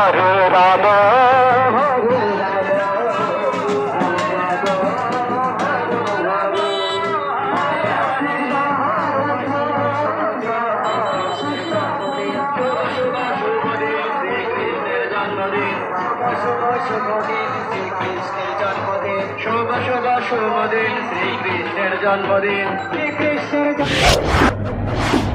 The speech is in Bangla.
হরে রাধা শুভ দিন শুভ দিন শ্রীকৃষ্ণের জন্মদিন শ্রীকৃষ্ণের জন্মদিন